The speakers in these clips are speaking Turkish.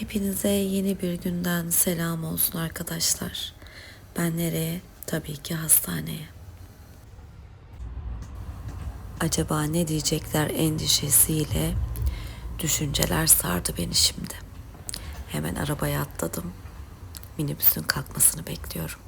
Hepinize yeni bir günden selam olsun arkadaşlar. Ben nereye? Tabii ki hastaneye. Acaba ne diyecekler endişesiyle düşünceler sardı beni şimdi. Hemen arabaya atladım. Minibüsün kalkmasını bekliyorum.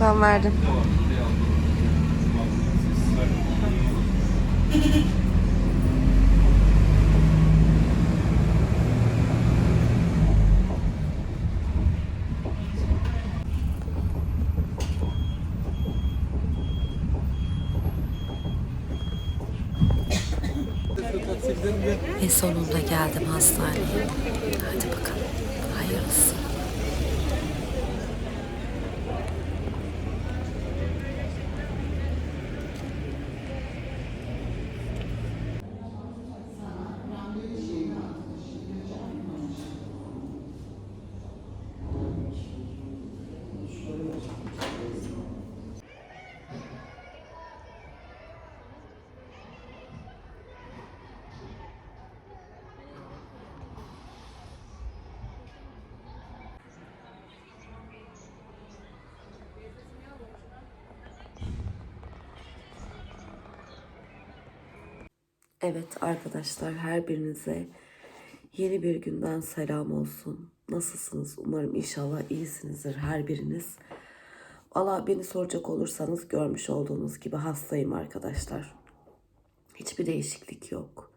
Ben verdim. Ve sonunda geldim hastaneye. Hadi bakalım. Hayırlısı. Evet arkadaşlar her birinize yeni bir günden selam olsun. Nasılsınız? Umarım inşallah iyisinizdir her biriniz. Valla beni soracak olursanız görmüş olduğunuz gibi hastayım arkadaşlar. Hiçbir değişiklik yok.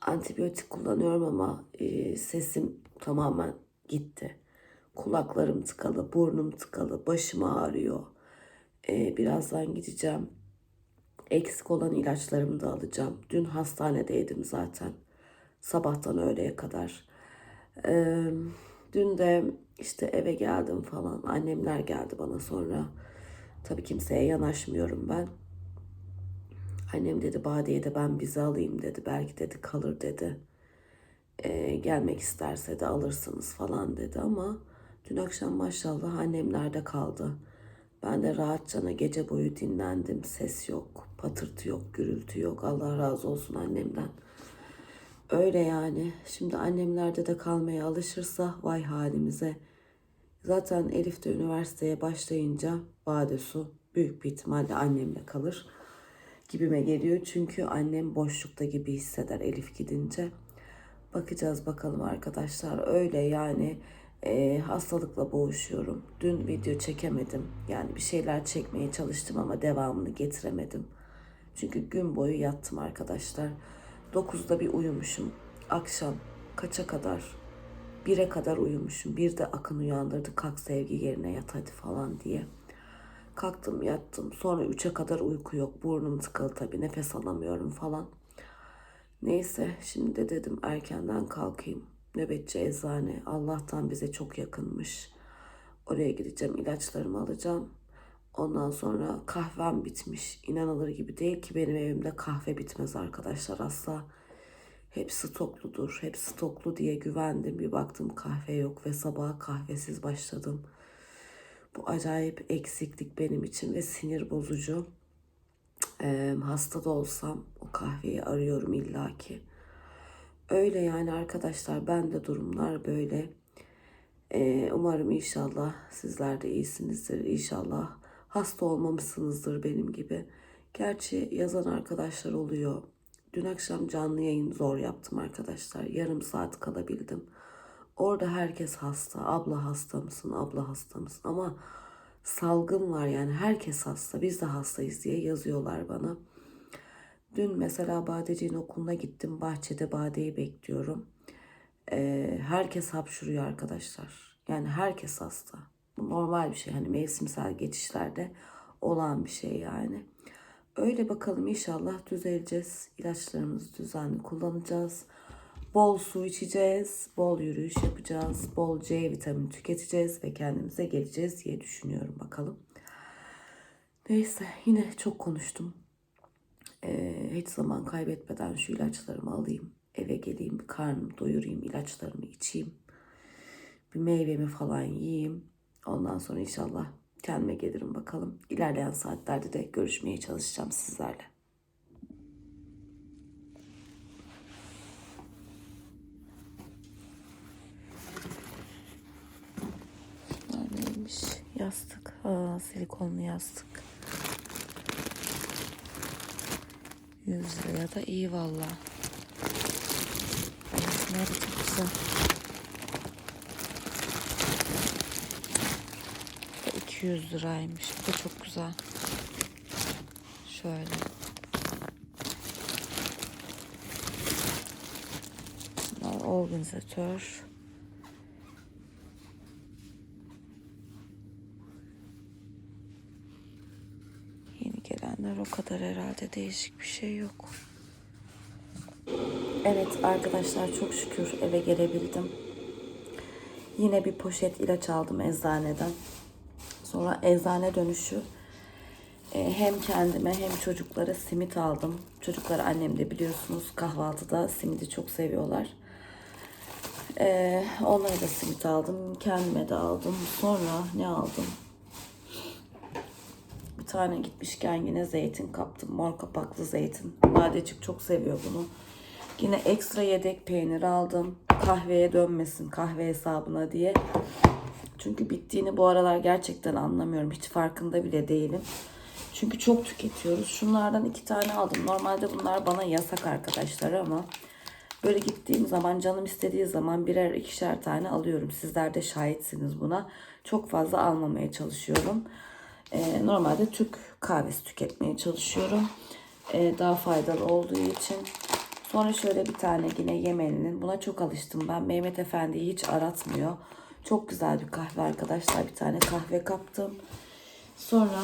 Antibiyotik kullanıyorum ama e, sesim tamamen gitti. Kulaklarım tıkalı, burnum tıkalı, başım ağrıyor. E, birazdan gideceğim. Eksik olan ilaçlarımı da alacağım. Dün hastanedeydim zaten. Sabahtan öğleye kadar. Ee, dün de işte eve geldim falan. Annemler geldi bana sonra. Tabii kimseye yanaşmıyorum ben. Annem dedi Badiye de ben bizi alayım dedi. Belki dedi kalır dedi. Ee, gelmek isterse de alırsınız falan dedi ama dün akşam maşallah annemlerde kaldı. Ben de rahatçana gece boyu dinlendim. Ses yok, patırtı yok, gürültü yok. Allah razı olsun annemden. Öyle yani. Şimdi annemlerde de kalmaya alışırsa vay halimize. Zaten Elif de üniversiteye başlayınca Badesu büyük bir ihtimalle annemle kalır gibime geliyor. Çünkü annem boşlukta gibi hisseder Elif gidince. Bakacağız bakalım arkadaşlar. Öyle yani e, hastalıkla boğuşuyorum. Dün video çekemedim. Yani bir şeyler çekmeye çalıştım ama devamını getiremedim. Çünkü gün boyu yattım arkadaşlar. 9'da bir uyumuşum. Akşam kaça kadar? 1'e kadar uyumuşum. Bir de Akın uyandırdı. Kalk sevgi yerine yat hadi falan diye. Kalktım yattım. Sonra 3'e kadar uyku yok. Burnum tıkalı tabii. Nefes alamıyorum falan. Neyse şimdi de dedim erkenden kalkayım. Nöbetçi eczane Allah'tan bize çok yakınmış. Oraya gideceğim ilaçlarımı alacağım. Ondan sonra kahvem bitmiş. İnanılır gibi değil ki benim evimde kahve bitmez arkadaşlar asla. Hep stokludur. Hep stoklu diye güvendim. Bir baktım kahve yok ve sabaha kahvesiz başladım. Bu acayip eksiklik benim için ve sinir bozucu. Ee, hasta da olsam o kahveyi arıyorum illaki. Öyle yani arkadaşlar ben de durumlar böyle. Ee, umarım inşallah sizler de iyisinizdir. İnşallah hasta olmamışsınızdır benim gibi. Gerçi yazan arkadaşlar oluyor. Dün akşam canlı yayın zor yaptım arkadaşlar. Yarım saat kalabildim. Orada herkes hasta. Abla hasta mısın? Abla hasta mısın? Ama salgın var yani herkes hasta. Biz de hastayız diye yazıyorlar bana. Dün mesela Badeciğin okuluna gittim. Bahçede Bade'yi bekliyorum. Ee, herkes hapşuruyor arkadaşlar. Yani herkes hasta. Bu normal bir şey. Hani mevsimsel geçişlerde olan bir şey yani. Öyle bakalım inşallah düzeleceğiz. İlaçlarımızı düzenli kullanacağız. Bol su içeceğiz, bol yürüyüş yapacağız, bol C vitamini tüketeceğiz ve kendimize geleceğiz diye düşünüyorum bakalım. Neyse yine çok konuştum. Ee, hiç zaman kaybetmeden şu ilaçlarımı alayım. Eve geleyim, bir karnımı doyurayım, ilaçlarımı içeyim. Bir meyvemi falan yiyeyim. Ondan sonra inşallah kendime gelirim bakalım. İlerleyen saatlerde de görüşmeye çalışacağım sizlerle. Neymiş? Yastık. Aa, silikonlu yastık. 100 liraya da iyi valla. Da çok güzel. Bu da 200 liraymış. Bu da çok güzel. Şöyle. Organizatör. Yeni gelenler o kadar herhalde değişik bir şey yok. Evet arkadaşlar çok şükür eve gelebildim. Yine bir poşet ilaç aldım eczaneden. Sonra eczane dönüşü e, hem kendime hem çocuklara simit aldım. Çocuklar annem de biliyorsunuz kahvaltıda simidi çok seviyorlar. E, onlara da simit aldım. Kendime de aldım. Sonra ne aldım? Tane gitmişken yine zeytin kaptım. Mor kapaklı zeytin. Badecik çok seviyor bunu. Yine ekstra yedek peynir aldım. Kahveye dönmesin kahve hesabına diye. Çünkü bittiğini bu aralar gerçekten anlamıyorum. Hiç farkında bile değilim. Çünkü çok tüketiyoruz. Şunlardan iki tane aldım. Normalde bunlar bana yasak arkadaşlar ama böyle gittiğim zaman canım istediği zaman birer ikişer tane alıyorum. Sizler de şahitsiniz buna. Çok fazla almamaya çalışıyorum. Ee, normalde Türk kahvesi tüketmeye çalışıyorum. Ee, daha faydalı olduğu için. Sonra şöyle bir tane yine Yemen'in. Buna çok alıştım ben. Mehmet Efendi'yi hiç aratmıyor. Çok güzel bir kahve arkadaşlar. Bir tane kahve kaptım. Sonra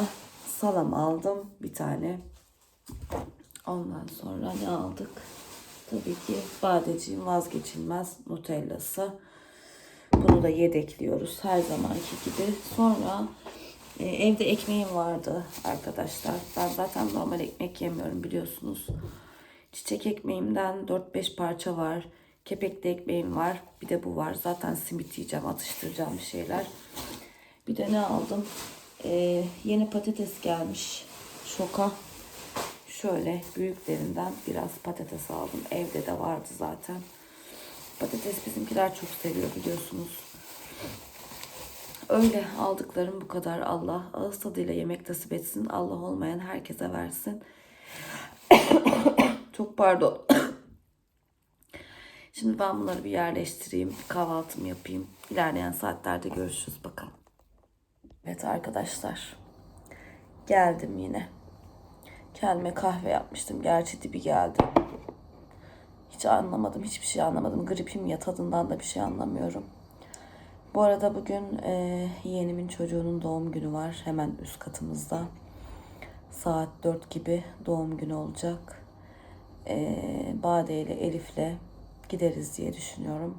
salam aldım bir tane. Ondan sonra ne aldık? Tabii ki badeciğin vazgeçilmez Nutella'sı. Bunu da yedekliyoruz her zamanki gibi. Sonra e, evde ekmeğim vardı arkadaşlar. Ben zaten normal ekmek yemiyorum biliyorsunuz. Çiçek ekmeğimden 4-5 parça var. Kepekli ekmeğim var. Bir de bu var. Zaten simit yiyeceğim, atıştıracağım bir şeyler. Bir de ne aldım? Ee, yeni patates gelmiş. Şoka. Şöyle büyüklerinden biraz patates aldım. Evde de vardı zaten. Patates bizimkiler çok seviyor biliyorsunuz. Öyle aldıklarım bu kadar. Allah ağız tadıyla yemek nasip etsin. Allah olmayan herkese versin. Çok pardon. Şimdi ben bunları bir yerleştireyim. Bir kahvaltımı yapayım. İlerleyen saatlerde görüşürüz bakalım. Evet arkadaşlar. Geldim yine. Kendime kahve yapmıştım. Gerçi dibi geldi. Hiç anlamadım. Hiçbir şey anlamadım. Gripim ya tadından da bir şey anlamıyorum. Bu arada bugün e, yeğenimin çocuğunun doğum günü var. Hemen üst katımızda. Saat 4 gibi doğum günü olacak. E, Bade ile Elif'le gideriz diye düşünüyorum.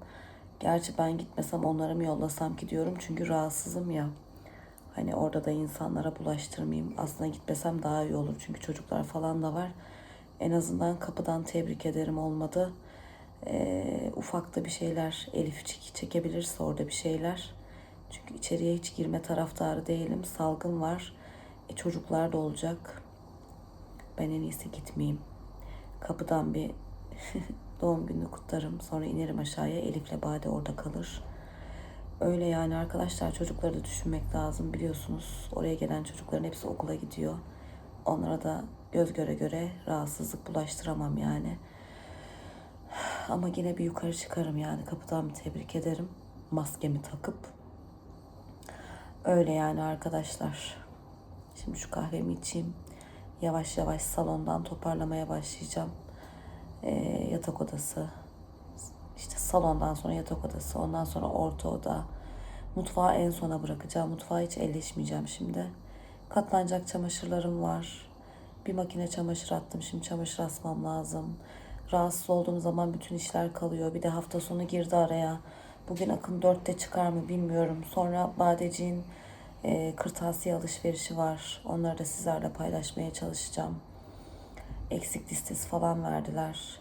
Gerçi ben gitmesem onlara mı yollasam ki diyorum. Çünkü rahatsızım ya. Hani orada da insanlara bulaştırmayayım. Aslında gitmesem daha iyi olur. Çünkü çocuklar falan da var. En azından kapıdan tebrik ederim olmadı. Ee, ufak da bir şeyler Elif çek- çekebilirse orada bir şeyler. Çünkü içeriye hiç girme taraftarı değilim. Salgın var. E, çocuklar da olacak. Ben en iyisi gitmeyeyim. Kapıdan bir doğum gününü kutlarım. Sonra inerim aşağıya. Elif'le Bade orada kalır. Öyle yani arkadaşlar çocukları da düşünmek lazım biliyorsunuz. Oraya gelen çocukların hepsi okula gidiyor. Onlara da göz göre göre rahatsızlık bulaştıramam yani. Ama yine bir yukarı çıkarım yani kapıdan bir tebrik ederim. Maskemi takıp. Öyle yani arkadaşlar. Şimdi şu kahvemi içeyim. Yavaş yavaş salondan toparlamaya başlayacağım. Ee, yatak odası. İşte salondan sonra yatak odası. Ondan sonra orta oda. Mutfağı en sona bırakacağım. Mutfağa hiç elleşmeyeceğim şimdi. Katlanacak çamaşırlarım var. Bir makine çamaşır attım. Şimdi çamaşır asmam lazım. Rahatsız olduğum zaman bütün işler kalıyor. Bir de hafta sonu girdi araya. Bugün Akın 4'te çıkar mı bilmiyorum. Sonra Badeciğin e, kırtasiye alışverişi var. Onları da sizlerle paylaşmaya çalışacağım. eksik listesi falan verdiler.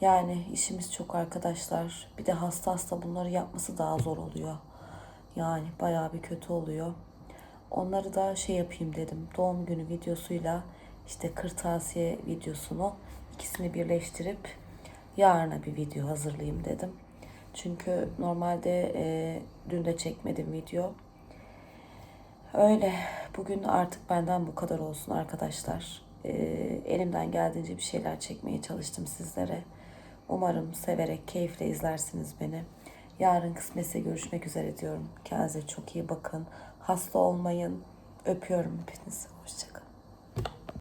Yani işimiz çok arkadaşlar. Bir de hasta hasta bunları yapması daha zor oluyor. Yani bayağı bir kötü oluyor. Onları da şey yapayım dedim. Doğum günü videosuyla işte kırtasiye videosunu ikisini birleştirip yarına bir video hazırlayayım dedim. Çünkü normalde e, dün de çekmedim video. Öyle. Bugün artık benden bu kadar olsun arkadaşlar. Ee, elimden geldiğince bir şeyler çekmeye çalıştım sizlere. Umarım severek, keyifle izlersiniz beni. Yarın kısmetse görüşmek üzere diyorum. Kendinize çok iyi bakın. Hasta olmayın. Öpüyorum hepinizi. Hoşçakalın.